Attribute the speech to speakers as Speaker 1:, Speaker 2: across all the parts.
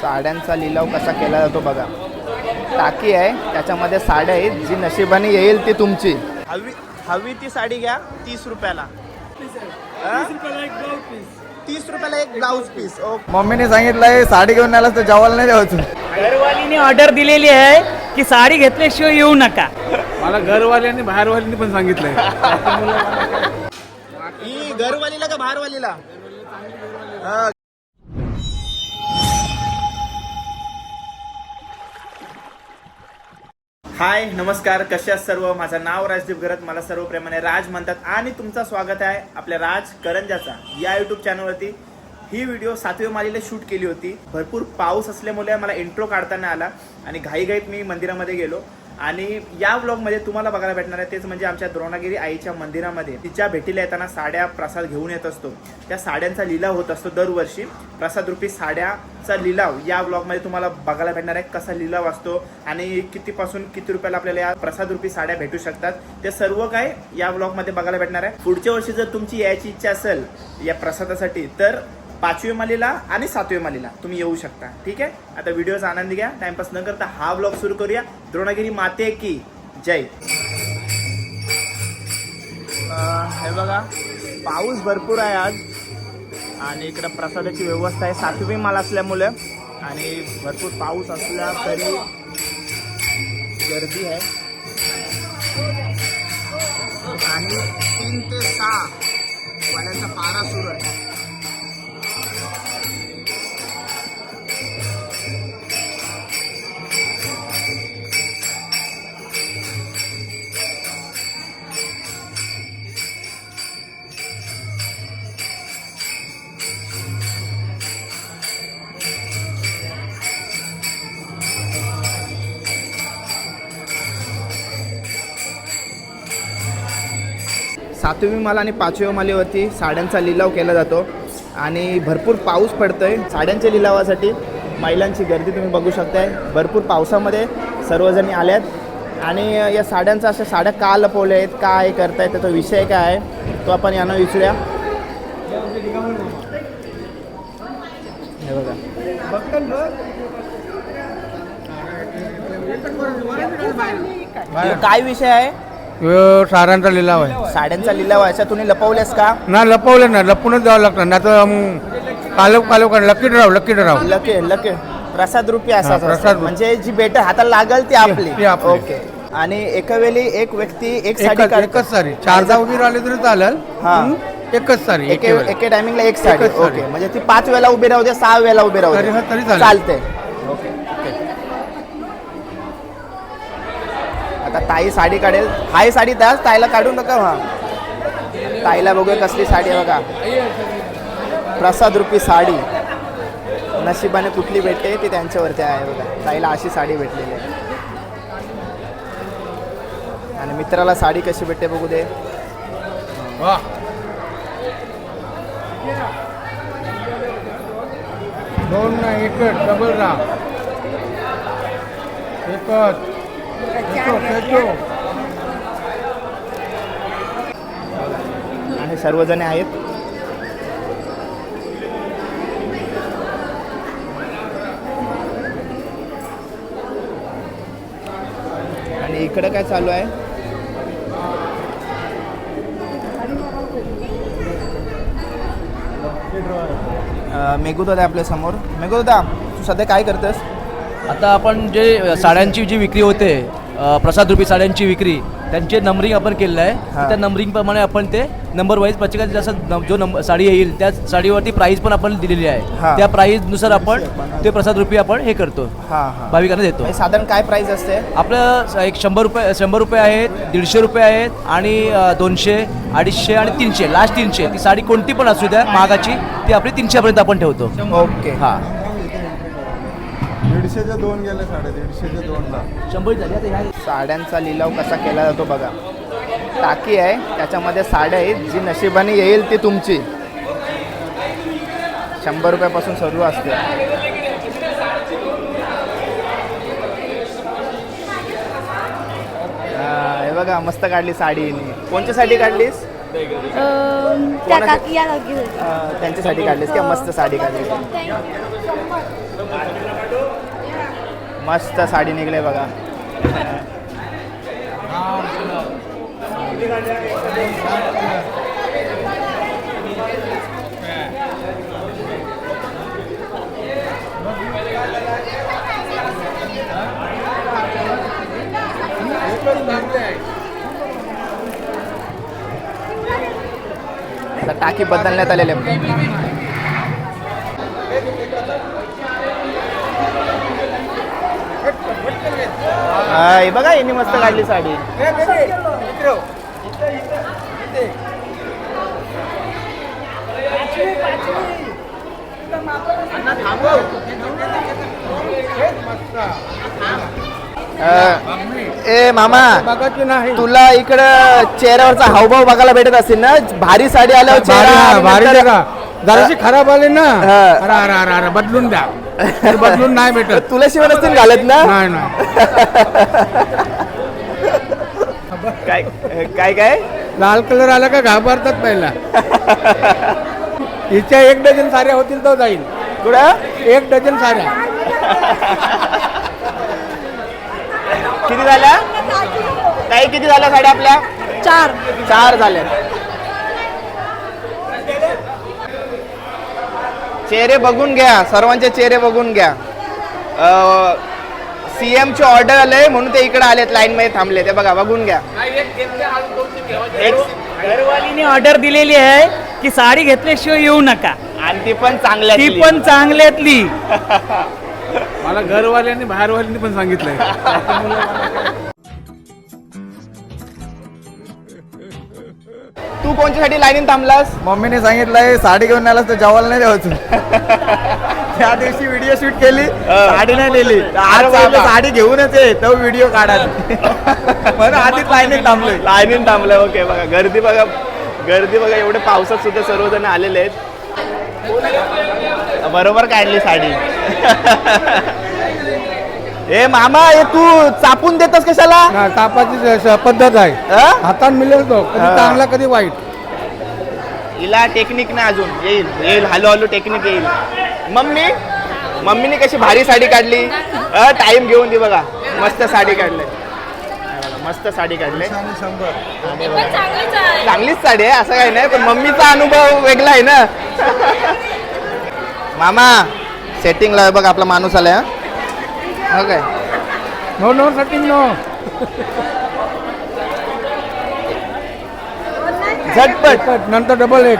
Speaker 1: साड्यांचा लिलाव कसा केला जातो बघा. टाकी आहे त्याच्यामध्ये साड्या आहेत जी नशिबाने येईल ती तुमची. हवी हवी ती साडी घ्या तीस रुपयाला? तीस रुपयाला एक ब्लाऊज पीस
Speaker 2: मम्मीने सांगितलंय साडी घेऊन आलास तर जेवायला नाही द्यायचं
Speaker 3: घरवालीने ऑर्डर दिलेली आहे की साडी घेतल्याशिवाय येऊ नका.
Speaker 4: मला घरवाल्यांनी बाहेरवाल्यांनी पण सांगितलंय.
Speaker 1: ही घरवालीला का बाहेरवालीला? हाय नमस्कार कशा सर्व? माझं नाव राजदीप गरत मला सर्व प्रेमाने राज म्हणतात आणि तुमचं स्वागत आहे आपल्या राज करंजाचा या युट्यूब चॅनलवरती ही व्हिडिओ सातवी मालीला शूट केली होती. भरपूर पाऊस असल्यामुळे मला इंट्रो काढताना आला आणि घाईघाईत मी मंदिरामध्ये गेलो. आणि या व्लॉगमध्ये तुम्हाला बघायला भेटणार आहे तेच म्हणजे आमच्या द्रोणागिरी आईच्या मंदिरामध्ये. तिच्या भेटीला येताना साड्या प्रसाद घेऊन येत असतो. त्या साड्यांचा लिलाव होत असतो दरवर्षी. प्रसाद रूपी साड्याचा लिलाव या व्लॉगमध्ये तुम्हाला बघायला भेटणार आहे कसा लिलाव असतो आणि कितीपासून किती रुपयाला आपल्याला या प्रसाद रूपी साड्या भेटू शकतात. ते सर्व काय या व्लॉगमध्ये बघायला भेटणार आहे. पुढच्या वर्षी जर तुमची यायची इच्छा असेल या प्रसादासाठी तर पाचवी मालीला आणि सातवी मालीला. तुम्ही येऊ शकता. ठीक आहे? आता व्हिडिओचा आनंद घ्या. टाइमपास न करता हा ब्लॉग सुरू करूया. द्रोणागिरी माते की जय. हे बघा पाऊस भरपूर आहे आज. आणि इकडं प्रसादाची व्यवस्था आहे. सातवी माल असल्यामुळे. आणि भरपूर पाऊस असला तरी गर्दी आहे. आणि तीन ते सहा वाड्यांचा पारा सुरू आहे. सातवी माल आणि पाचव्या मालेवरती साड्यांचा लिलाव केला जातो. आणि भरपूर पाऊस पडतो आहे साड्यांच्या लिलावासाठी. महिलांची गर्दी तुम्ही बघू शकताय. भरपूर पावसामध्ये सर्वजणी आल्यात. आणि या साड्यांचा अशा साड्या का लपवल्या आहेत काय करतायत त्याचा विषय काय आहे तो आपण यांना विचारूया. हे बघा. काय विषय आहे?
Speaker 4: ह्यो सारांचा लिलाव आहे.
Speaker 1: साड्यांचा लिलाव आहे. अशा तुम्ही लपवल्यास का?
Speaker 4: ना लपवलं ना लपूनच द्यावं लागतं. ना तर कालव कालव काढ लकी ड्राव लकी ड्राव
Speaker 1: लके लके. प्रसाद रुपी
Speaker 4: हा,
Speaker 1: असा
Speaker 4: प्रसाद रूपी.
Speaker 1: म्हणजे जी बेट हाताला लागल ती आपली.
Speaker 4: ती आपली.
Speaker 1: ओके. आणि एका वेळी एक व्यक्ती एक साडी
Speaker 4: एकच
Speaker 1: काढतो.
Speaker 4: एकच सारी चारदा उभी राहिले तरी चालेल.
Speaker 1: हा.
Speaker 4: एकच सारी
Speaker 1: एके टायमिंगला एक साडी.
Speaker 4: एकच साडी.
Speaker 1: ओके. म्हणजे ती पाच वेळा उभी राहू दे सहा वेळा उभी राहू
Speaker 4: तरी-
Speaker 1: दे.
Speaker 4: तरी चालेल.
Speaker 1: चालते ओके ओके. आता ताई साडी काढेल. हाय साडी त्याच ताईला काढू नका हा. ताईला बघूया कसली साडी आहे बघा. प्रसाद रुपी साडी. नशिबाने कुठली भेटते ती त्यांच्यावरती आहे बघा. ताईला अशी साडी भेटलेली आहे. आणि मित्राला साडी कशी भेटते बघू दे.
Speaker 4: वा. दोन ना एक डबल राम एकच.
Speaker 1: आणि सर्वजण आहेत. आणि इकडं काय चालू आहे? अं, मेघूदादा आपल्यासमोर. मेघूदादा तू सध्या काय करतेस
Speaker 5: आता आपण जे साड्यांची जी विक्री होते प्रसाद रूपी साड्यांची विक्री त्यांचे नंबरिंग आपण केलेलं आहे. त्या नंबरिंग प्रमाणे आपण ते नंबर वाईज प्रत्येकाची जसं जो नंबर साडी येईल त्या साडीवरती प्राईस पण आपण दिलेली. आहे. त्या प्राईजनुसार आपण ते प्रसाद रूपी आपण हे करतो. भाविकांना देतो.
Speaker 1: साधारण काय प्राइस असते?
Speaker 5: आपलं एक शंभर रुपये शंभर रुपये आहेत दीडशे रुपये आहेत आणि दोनशे अडीचशे आणि तीनशे लास्ट तीनशे. ती साडी कोणती पण असू द्या महागाची ती आपली तीनशेपर्यंत आपण ठेवतो.
Speaker 1: ओके.
Speaker 5: हां.
Speaker 2: दीडशेच्या दोन गेले साडे दीडशेच्या दोनला
Speaker 5: शंभर झाली आता ह्या
Speaker 1: साड्यांचा लिलाव कसा केला जातो बघा टाकी आहे त्याच्यामध्ये साड्या आहेत जी नशिबाने येईल ती तुमची शंभर रुपयापासून सुरू असते हा, हे बघा मस्त काढली साडी हिने. कोणच्यासाठी काढलीस
Speaker 6: अं, त्या काकी या लागली होती.
Speaker 1: अं, त्यांच्यासाठी काढलीस का मस्त साडी काढली
Speaker 6: Thank you.
Speaker 1: मस्त साडी निघले बघा. टाकी बदलण्यात आलेले हा, हे बघा यांनी मस्त काढली साडी. अं, ए मामा
Speaker 4: बघायची नाही.
Speaker 1: तुला इकडं चेहऱ्यावरचा हावभाव बघायला भेटत असेल ना? भारी साडी आल्यावर
Speaker 4: भारी
Speaker 1: चेहरा
Speaker 4: हा,
Speaker 1: आणि
Speaker 4: भारी
Speaker 1: नंतर-
Speaker 4: जराशी खराब आली ना.
Speaker 1: हा.
Speaker 4: अरे अरे अरे अरे बदलून द्या. तर बदलून नाही भेटत.
Speaker 1: तुला शिवाय नसतील घालत ना?
Speaker 4: नाही नाही.
Speaker 1: काय काय काय?
Speaker 4: लाल कलर आला का घाबरतात पहिला. हिच्या एक डझन साड्या होतील तो जाईल.
Speaker 1: कुठं?
Speaker 4: एक डझन साड्या
Speaker 1: किती झाल्या? काही किती झाल्या साड्या आपल्या?
Speaker 6: चार.
Speaker 1: चार झाल्या. चेहरे बघून घ्या सर्वांचे चेहरे बघून घ्या. सीएम ची ऑर्डर आलंय म्हणून ते इकडे आलेत लाईन मध्ये थांबले ते बघा बघून घ्या. एक-
Speaker 3: घरवालीने ऑर्डर दिलेली आहे की साडी घेतल्याशिवाय येऊ नका.
Speaker 1: आणि ती पण चांगल्या
Speaker 3: ती पण चांगल्यातली.
Speaker 4: मला घरवाल्यांनी बाहेरवाल्यांनी पण सांगितलंय.
Speaker 1: कोणच्यासाठी लाईनीत थांबलास?
Speaker 2: मम्मीने सांगितलंय साडी घेऊन आलास तर जेवायला नाही द्यायचं त्या दिवशी व्हिडिओ शूट केली साडी नाही नेली. आज
Speaker 1: अरे
Speaker 2: सांगितलं
Speaker 1: बाबा.
Speaker 2: साडी घेऊनच ये तो व्हिडिओ काढा म्हणून आधीच लाईनीत थांबलोय.
Speaker 1: लाईनीत थांबलं ओके बघा गर्दी बघा गर्दी बघा एवढे पावसात सुद्धा सर्वजण आलेले आहेत. बरोबर काढली साडी. ए मामा हे तू चापून देतस कशाला?
Speaker 4: स- पद्धत आहे? हातात मिळेल तो कधी. चांगला कधी वाईट.
Speaker 1: हिला टेक्निक नाही अजून. येईल येईल. हळू हळू टेक्निक येईल. मम्मी? मम्मीने कशी भारी साडी काढली? टाईम घेऊन दे बघा. मस्त साडी काढली. मस्त साडी काढली. चांगलीच साडी आहे असं काही नाही पण मम्मीचा अनुभव वेगळा आहे ना. मामा सेटिंगला बघ आपला माणूस आलाय हा. हो काय
Speaker 4: नो नो सेटिंग नो
Speaker 1: झटपट.
Speaker 4: नंतर डबल एट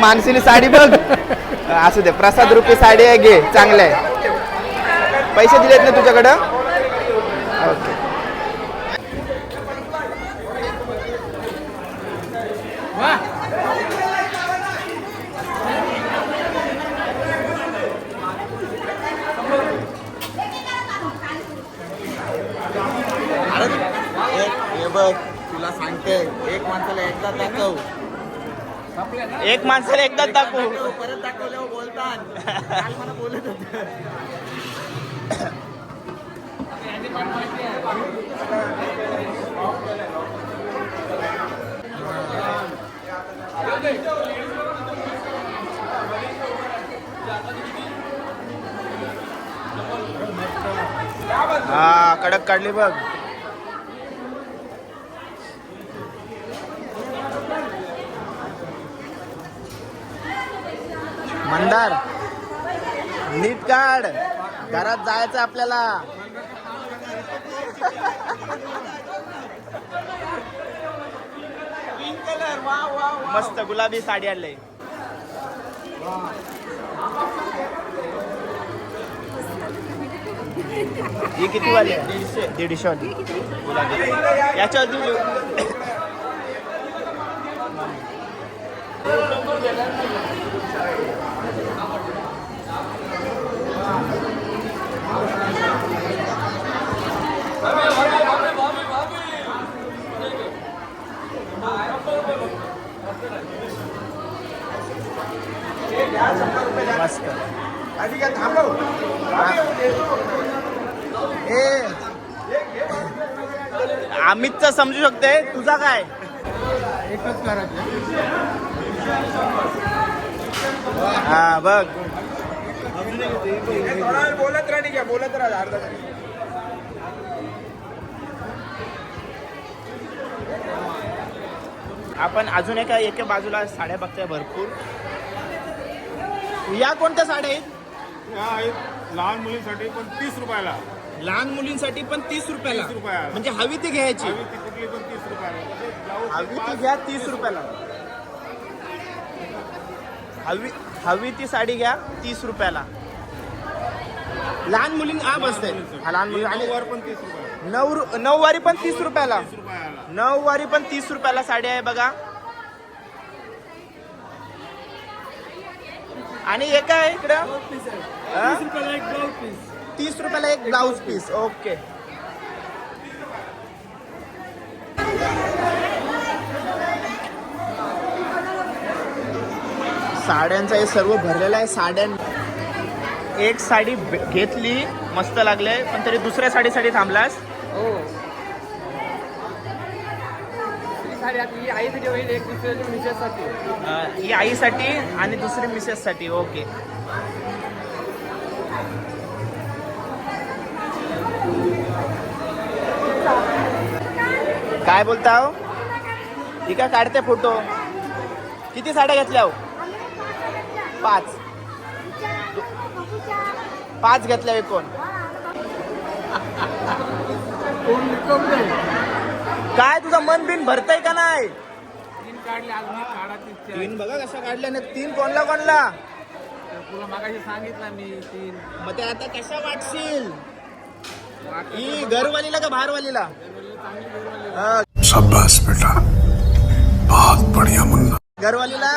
Speaker 1: मानसीने साडी बघ. असू दे प्रसाद रुपये साडी आहे घे. चांगलं आहे. पैसे दिलेत ना तुझ्याकडं? ओके
Speaker 2: बघ तुला सांगते. एक माणसाला एकदा दाखव.
Speaker 1: एक माणसाला एकदाच दाखवू.
Speaker 2: परत दाखवल्यावर बोलतात. मला बोलत होते.
Speaker 1: हा कडक काढली बघ. मंदार. नीट काढ. घरात जायचं आपल्याला. मस्त गुलाबी साडी आणली. ही किती वाली दीडशे दीडशे वाली. गुलाबी मस्त. ए. अमितचा समजू शकते. तुझा काय?
Speaker 4: एकच करायचं
Speaker 1: हा बघ. बोलत राहा ठीक आहे. बोलत राहा अर्धा आपण अजून एका एका बाजूला साड्या बघताय भरपूर. या कोणत्या साड्या आहेत?
Speaker 4: या आहेत लहान मुलींसाठी पण तीस रुपयाला.
Speaker 1: लहान मुलींसाठी पण तीस रुपयाला.
Speaker 4: 30 रुपयाला.
Speaker 1: म्हणजे हवी ती घ्यायची.
Speaker 4: हवी ती कुठली पण तीस रुपयाला.
Speaker 1: हवी ती घ्या तीस रुपयाला. हवी हवी ती साडी घ्या तीस रुपयाला. लहान मुली हा बसते हा लहान मुली आणि
Speaker 4: वर पण तीस रुपयाला.
Speaker 1: नऊ नऊवारी पण तीस रुपयाला.
Speaker 4: तीस रुपयाला.
Speaker 1: नऊवारी पण तीस रुपयाला साडी आहे बघा. आणि एक आहे इकडं? हा? तीस रुपयाला एक ब्लाऊज पीस ओके साड्यांचा हे सर्व भरलेलं आहे. साड्यां एक साडी घेतली. मस्त लागले पण तरी दुसऱ्या साडीसाठी थांबलास? अं, ही आईसाठी आणि दुसरी मिसेस साठी ओके. काय बोलता हो? आहे काढते फोटो. किती साड्या घेतल्या हो? पाच. पाच घेतल्या एकूण. काय तुझं मन बिन भरतय का नाही? तीन बघा कशा काढल्या ना तीन कोणला कोणला? मग ते आता कशा वाटशील? ही घरवालीला का बाहेरवालीला?
Speaker 7: शाबाश बेटा. बहुत बढ़िया मुन्ना.
Speaker 1: घरवालीला?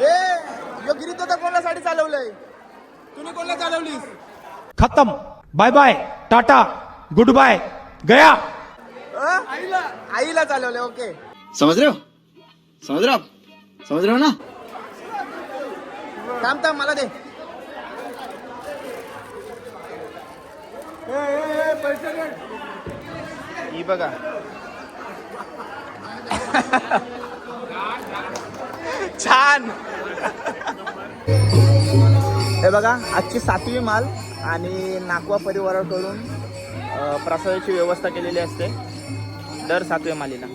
Speaker 1: ए यो गिरी तर कोणला साडी चालवलंय? तुम्ही कोणला चालवलीस?
Speaker 8: खत्म. Bye bye. Tata. Good bye. गया?
Speaker 1: आईला चालवलंय ओके.
Speaker 2: समझ रहे हो? समझ रहे हो आप? समझ रहे हो ना?
Speaker 1: थांब थांब मला दे. ही बघा. छान. हे बघा आजची सातवी माल आणि नाकवा परिवाराकडून प्रसादाची व्यवस्था केलेली असते. दर सातव्या मालीला.